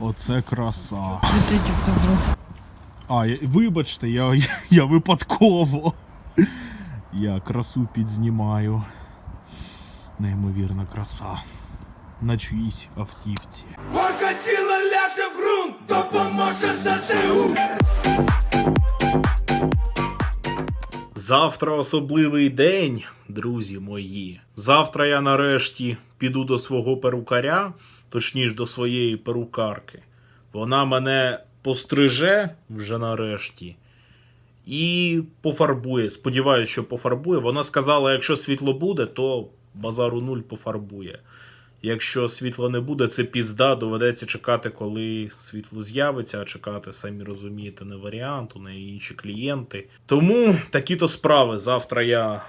Оце краса. А, я- вибачте, я, я випадково. Я красу підзнімаю. Неймовірна краса. На чиїсь автівці. Покатило ляже в ґрунт, допоможе ЗСУ. Завтра особливий день, друзі мої. Завтра я нарешті піду до свого перукаря, точніше до своєї перукарки. Вона мене постриже вже нарешті і пофарбує. Сподіваюсь, що пофарбує. Вона сказала, якщо світло буде, то базару нуль пофарбує. Якщо світла не буде, це пізда, доведеться чекати, коли світло з'явиться, а чекати, самі розумієте, не варіант, у неї інші клієнти. Тому такі-то справи. Завтра я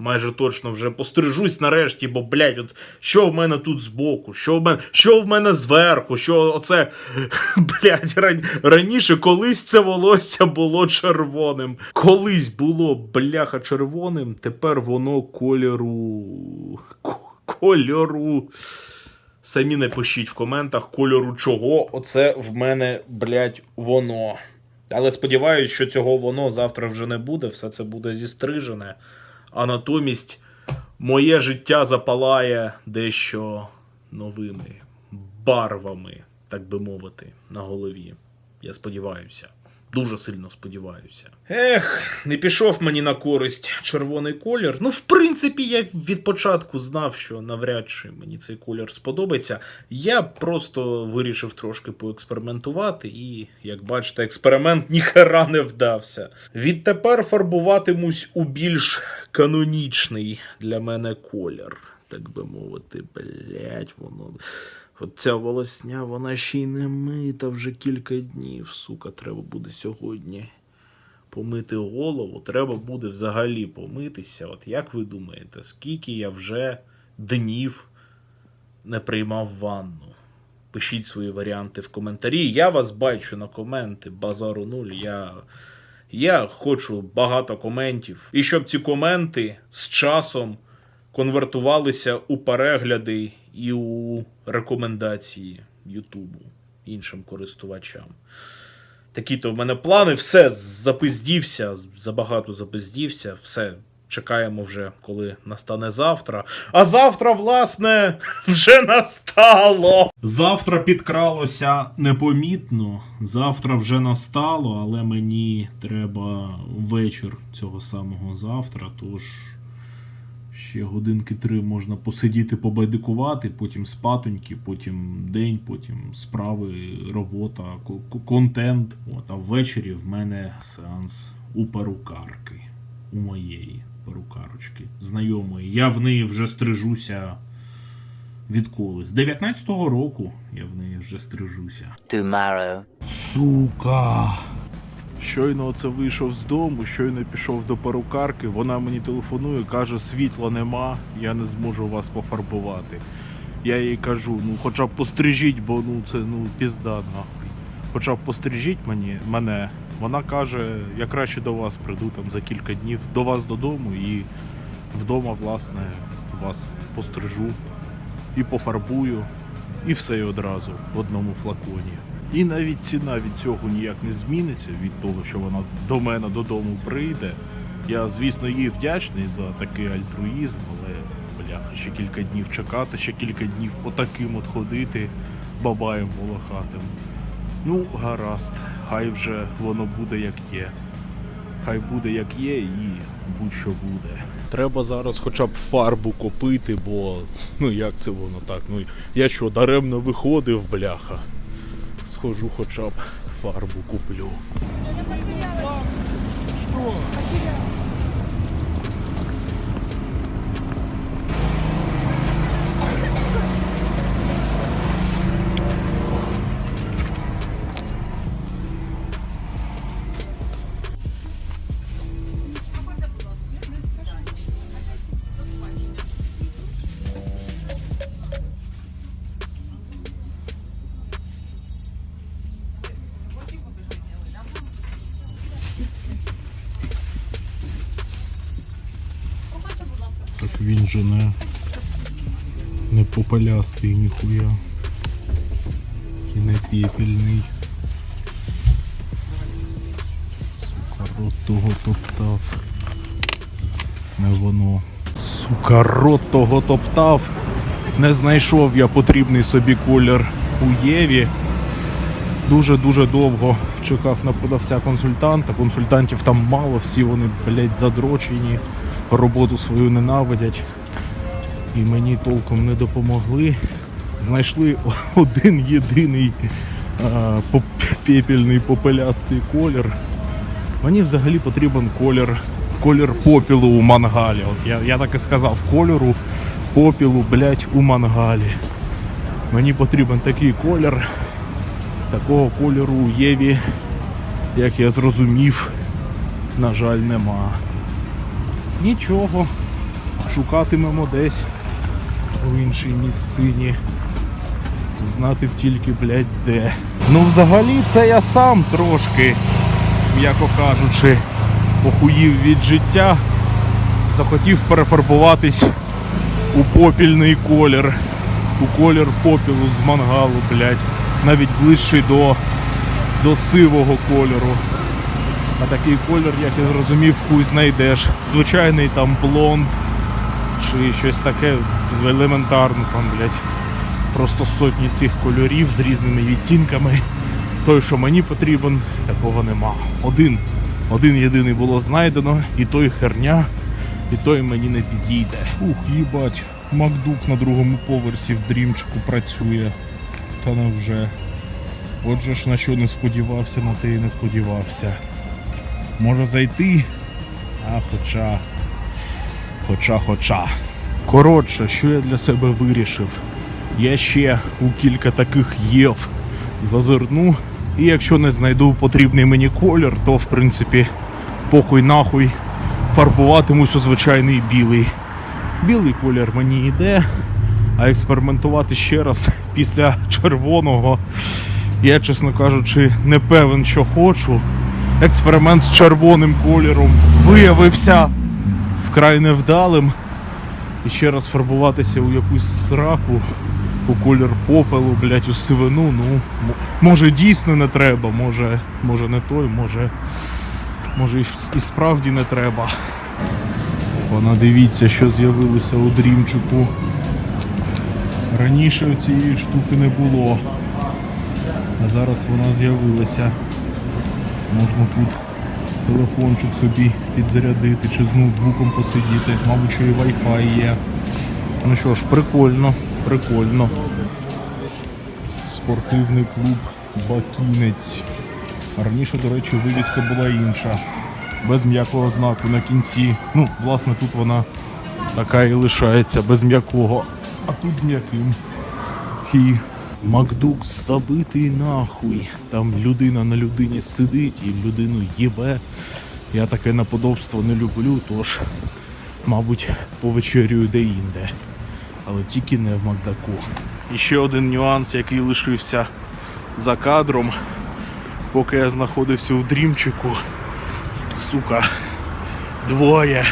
майже точно вже пострижусь нарешті, бо, блядь, от що в мене тут збоку, що в мене, що в мене зверху, що оце, блядь, ран, раніше колись це волосся було червоним. Колись було бляха червоним, тепер воно кольору. Кольору. Самі не пишіть в коментах кольору чого. Оце в мене, блядь, воно. Але сподіваюсь, що цього воно завтра вже не буде, все це буде зістрижене. А натомість моє життя запалає дещо новими барвами, так би мовити, на голові. Я сподіваюся. Дуже сильно сподіваюся. Ех, не пішов мені на користь червоний колір. Ну, в принципі, я від початку знав, що навряд чи мені цей колір сподобається. Я просто вирішив трошки поекспериментувати, і, як бачите, експеримент ніхера не вдався. Відтепер фарбуватимусь у більш канонічний для мене колір, так би мовити, блять, воно. От ця волосня, вона ще й не мита вже кілька днів. Сука, треба буде сьогодні помити голову. Треба буде взагалі помитися. От як ви думаєте, скільки я вже днів не приймав ванну? Пишіть свої варіанти в коментарі. Я вас бачу на коменти. Базару нуль. Я, я хочу багато коментів. І щоб ці коменти з часом конвертувалися у перегляди і у рекомендації Ютубу іншим користувачам. Такі-то в мене плани, все запиздівся, забагато запиздівся, все. Чекаємо вже, коли настане завтра. А завтра, власне, вже настало. Завтра підкралося непомітно. Завтра вже настало, але мені треба вечір цього самого завтра. Тож ще годинки три можна посидіти, побайдикувати, потім спатоньки, потім день, потім справи, робота, ко- ко- контент. От, а ввечері в мене сеанс у перукарки, у моєї перукарочки, знайомої. Я в неї вже стрижуся відколи. З 19-го року я в неї вже стрижуся. tomorrow. Сука. Щойно оце вийшов з дому, щойно пішов до перукарки. Вона мені телефонує, каже, світла нема, я не зможу вас пофарбувати. Я їй кажу, ну хоча б пострижіть, бо ну це ну пізда нахуй. Хоча б пострижіть мені, мене. Вона каже, я краще до вас прийду там за кілька днів, до вас додому і вдома, власне, вас пострижу і пофарбую, і все й одразу в одному флаконі. І навіть ціна від цього ніяк не зміниться від того, що вона до мене додому прийде. Я, звісно, їй вдячний за такий альтруїзм, але бляха, ще кілька днів чекати, ще кілька днів отаким от ходити бабаєм волохатим. Ну, гаразд, хай вже воно буде як є. Хай буде як є, і будь-що буде. Треба зараз хоча б фарбу купити, бо ну як це воно так? Ну я що, даремно виходив, бляха. Схожу хоча б фарбу куплю. Так він же не, не попалястий ніхуя. І не пепельний. Сука, рот того топтав. Не воно. Сука, рот того топтав. Не знайшов я потрібний собі колір у Єві. Дуже-дуже довго чекав на продавця консультанта. Консультантів там мало, всі вони, блядь, задрочені, роботу свою ненавидять. І мені толком не допомогли. Знайшли один єдиний а, пепельний попелястий колір. Мені взагалі потрібен колір, колір попілу у мангалі. От я, я так і сказав, кольору попілу, блядь, у мангалі. Мені потрібен такий колір. Такого кольору у Єві, як я зрозумів, на жаль, нема. Нічого. Шукатимемо десь у іншій місцині. Знати тільки, блядь, де. Ну, взагалі, це я сам трошки, м'яко кажучи, охуїв від життя. Захотів перефарбуватись у попільний колір. У колір попілу з мангалу, блядь. Навіть ближчий до, до сивого кольору. А такий колір, як я зрозумів, хуй знайдеш. Звичайний там блонд чи щось таке елементарно там, блядь. Просто сотні цих кольорів з різними відтінками. Той, що мені потрібен, такого нема. Один. Один єдиний було знайдено, і той херня, і той мені не підійде. Ух, їбать, Макдук на другому поверсі в дрімчику працює. Та невже. Отже ж на що не сподівався, на те і не сподівався. Може зайти? А хоча. Хоча, хоча. Коротше, що я для себе вирішив. Я ще у кілька таких єв зазирну. І якщо не знайду потрібний мені колір, то в принципі похуй нахуй фарбуватимусь у звичайний білий. Білий колір мені йде, а експериментувати ще раз після червоного я, чесно кажучи, не певен, що хочу. Експеримент з червоним кольором виявився вкрай невдалим. І ще раз фарбуватися у якусь сраку, у колір попелу, блять, у сивину, ну, може дійсно не треба, може, може не той, може, може і, справді не треба. Вона дивіться, що з'явилося у дрімчику. Раніше цієї штуки не було. А зараз вона з'явилася. Можна тут телефончик собі підзарядити чи з ноутбуком посидіти. Мабуть, що і Wi-Fi є. Ну що ж, прикольно, прикольно. Спортивний клуб Бакінець. Раніше, до речі, вивіска була інша. Без м'якого знаку на кінці. Ну, власне, тут вона така і лишається, без м'якого. А тут з м'яким. І Макдук забитий нахуй. Там людина на людині сидить і людину їбе. Я таке наподобство не люблю, тож, мабуть, повечерюю де-інде. Але тільки не в Макдаку. І ще один нюанс, який лишився за кадром, поки я знаходився у дрімчику. Сука, двоє,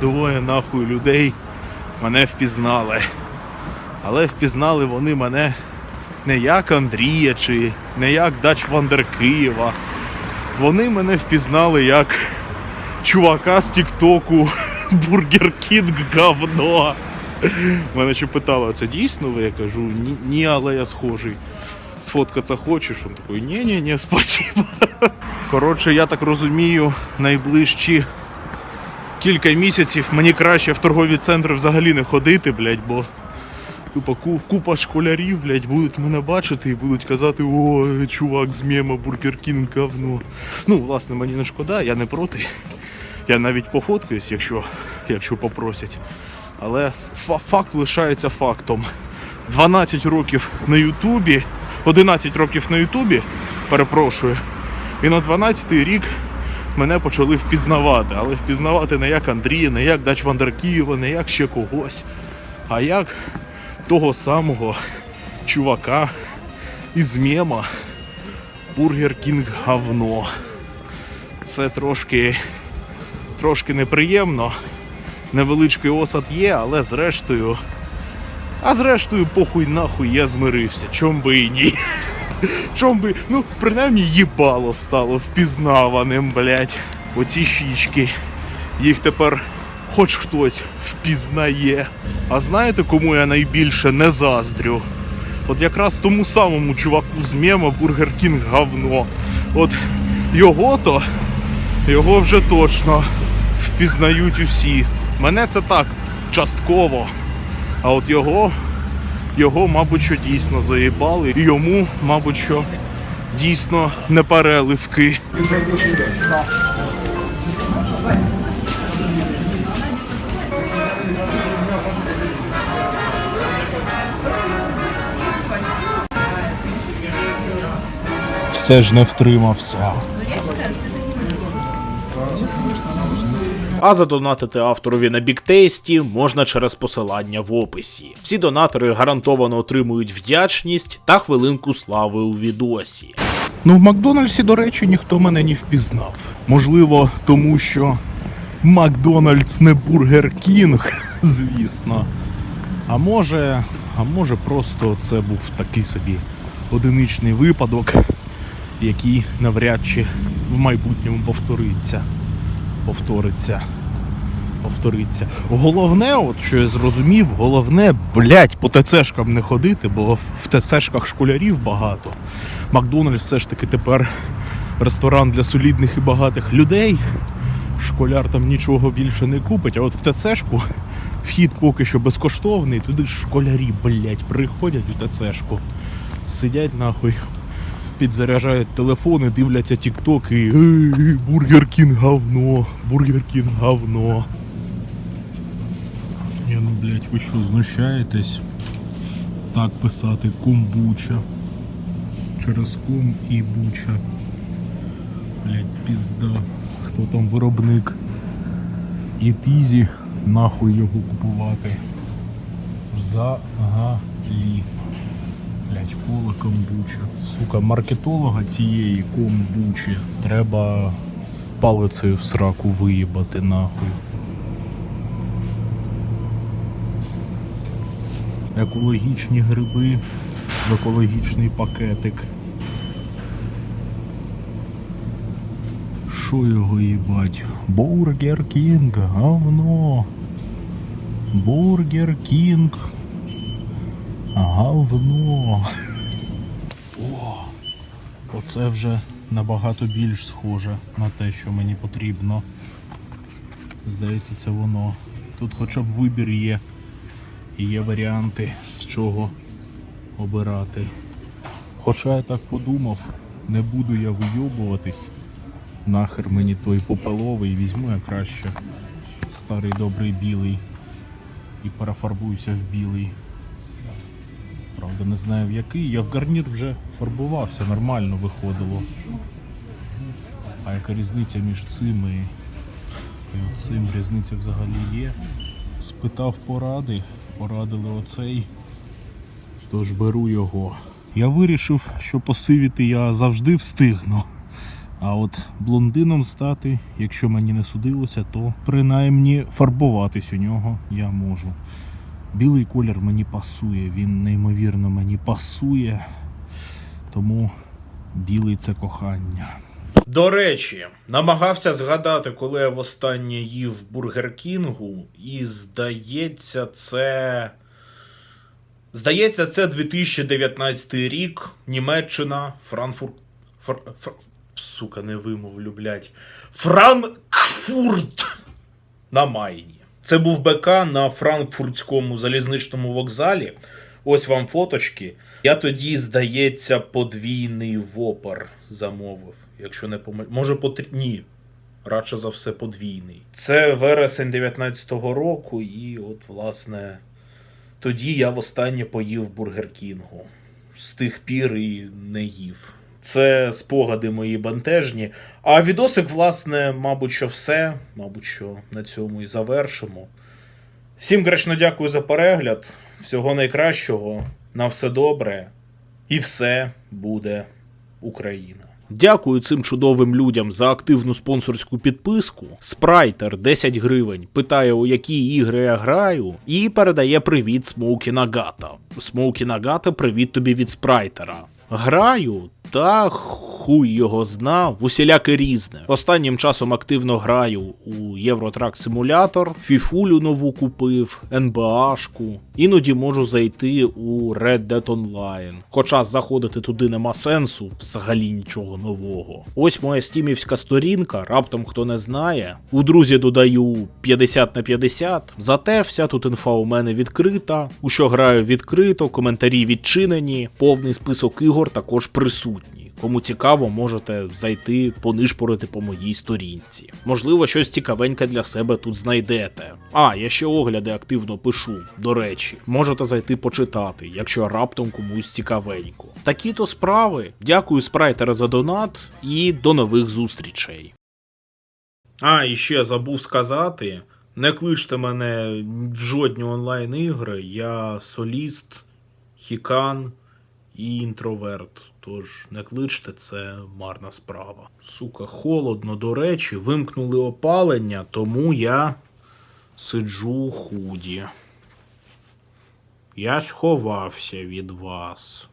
двоє нахуй людей мене впізнали. Але впізнали вони мене не як Андрія чи не як Дач Вандер Києва. Вони мене впізнали як чувака з Тіктоку Бургер Кінг говно. Мене ще питали, а це дійсно ви? Я кажу, ні, але я схожий. Сфоткатися хочеш? Він такий, ні, ні, ні, спасибо. Коротше, я так розумію, найближчі кілька місяців мені краще в торгові центри взагалі не ходити, блядь, бо тупо купа школярів, блядь, будуть мене бачити і будуть казати, о, чувак з мема Бургер Кінг говно. Ну, власне, мені не шкода, я не проти. Я навіть пофоткаюсь, якщо, якщо попросять. Але факт лишається фактом. 12 років на Ютубі, 11 років на Ютубі, перепрошую, і на 12-й рік мене почали впізнавати. Але впізнавати не як Андрія, не як Дач Вандаркієва, не як ще когось, а як того самого чувака із мема Бургер Кінг говно. Це трошки, трошки неприємно. Невеличкий осад є, але зрештою. А зрештою, похуй нахуй я змирився. Чом би і ні. Чом би, ну, принаймні їбало стало впізнаваним, блядь. Оці щічки. Їх тепер хоч хтось впізнає. А знаєте, кому я найбільше не заздрю? От якраз тому самому чуваку з мема Бургер Кінг говно. От його то, його вже точно впізнають усі. Мене це так, частково. А от його, його, мабуть, що дійсно заїбали. І йому, мабуть, що дійсно не переливки. Все ж не втримався. А задонатити авторові на біктейсті можна через посилання в описі. Всі донатори гарантовано отримують вдячність та хвилинку слави у відосі. Ну, в Макдональдсі, до речі, ніхто мене не впізнав. Можливо, тому що Макдональдс не Бургер Кінг, звісно. А може, а може просто це був такий собі одиничний випадок, який навряд чи в майбутньому повториться. Повториться. Повториться. Головне, от що я зрозумів, головне, блять, по ТЦшкам не ходити, бо в ТЦшках школярів багато. Макдональдс все ж таки тепер ресторан для солідних і багатих людей. Школяр там нічого більше не купить, а от в ТЦшку вхід поки що безкоштовний, туди школярі, блять, приходять у ТЦшку, сидять нахуй, підзаряджають телефони, дивляться тік-ток і «Ей, Бургер Кінг говно, Бургер Кінг говно. Ні, ну блять, ви що, знущаєтесь? Так писати комбуча. Через ком і буча. Блять, пізда. Хто там виробник? І тізі нахуй його купувати. Взагалі. Блять, кола комбуча. Сука, маркетолога цієї комбучі треба палицею в сраку виїбати нахуй. Екологічні гриби в екологічний пакетик. Що його їбать? Бургер Кінг, говно. Бургер Кінг. Говно. О, оце вже набагато більш схоже на те, що мені потрібно. Здається, це воно. Тут хоча б вибір є. І є варіанти, з чого обирати. Хоча я так подумав, не буду я вийобуватись. Нахер мені той попеловий, візьму я краще старий добрий білий і перефарбуюся в білий. Правда, не знаю в який. Я в гарнір вже фарбувався, нормально виходило. А яка різниця між цим і, оцим різниця взагалі є? Спитав поради, порадили оцей, тож беру його. Я вирішив, що посивіти я завжди встигну. А от блондином стати, якщо мені не судилося, то принаймні фарбуватись у нього я можу. Білий колір мені пасує, він неймовірно мені пасує. Тому білий це кохання. До речі, намагався згадати, коли я востаннє їв Бургер Кінгу, і здається, це. Здається, це 2019 рік, Німеччина, Франкфурт. Фр... Фр... Сука, не вимовлю, блядь. Франкфурт на Майні. Це був БК на Франкфуртському залізничному вокзалі. Ось вам фоточки. Я тоді, здається, подвійний вопер замовив. Якщо не помиль... Може, потр... Ні. Радше за все, подвійний. Це вересень 19-го року, і от, власне, тоді я востаннє поїв Бургер Кінгу. З тих пір і не їв. Це спогади мої бентежні. А відосик, власне, мабуть, що все. Мабуть, що на цьому і завершимо. Всім гречно дякую за перегляд. Всього найкращого. На все добре. І все буде Україна. Дякую цим чудовим людям за активну спонсорську підписку. Спрайтер 10 гривень питає, у які ігри я граю, і передає привіт Смоукі Нагата. Смоукі Нагата, привіт тобі від спрайтера. Граю, та хуй його зна, в усіляке різне. Останнім часом активно граю у Євротрак симулятор, Фіфулю нову купив, НБАшку. Іноді можу зайти у Red Dead Online. Хоча заходити туди нема сенсу, взагалі нічого нового. Ось моя стімівська сторінка, раптом хто не знає. У друзі додаю 50 на 50. Зате вся тут інфа у мене відкрита. У що граю відкрито, коментарі відчинені, повний список ігор також присутній. Кому цікаво, можете зайти понишпорити по моїй сторінці. Можливо, щось цікавеньке для себе тут знайдете. А, я ще огляди активно пишу. До речі, можете зайти почитати, якщо раптом комусь цікавенько. Такі то справи. Дякую спрайтера за донат і до нових зустрічей. А, і ще забув сказати: не кличте мене в жодні онлайн ігри. Я соліст, хікан і інтроверт. Тож не кличте, це марна справа. Сука, холодно, до речі, вимкнули опалення, тому я сиджу у худі. Я сховався від вас.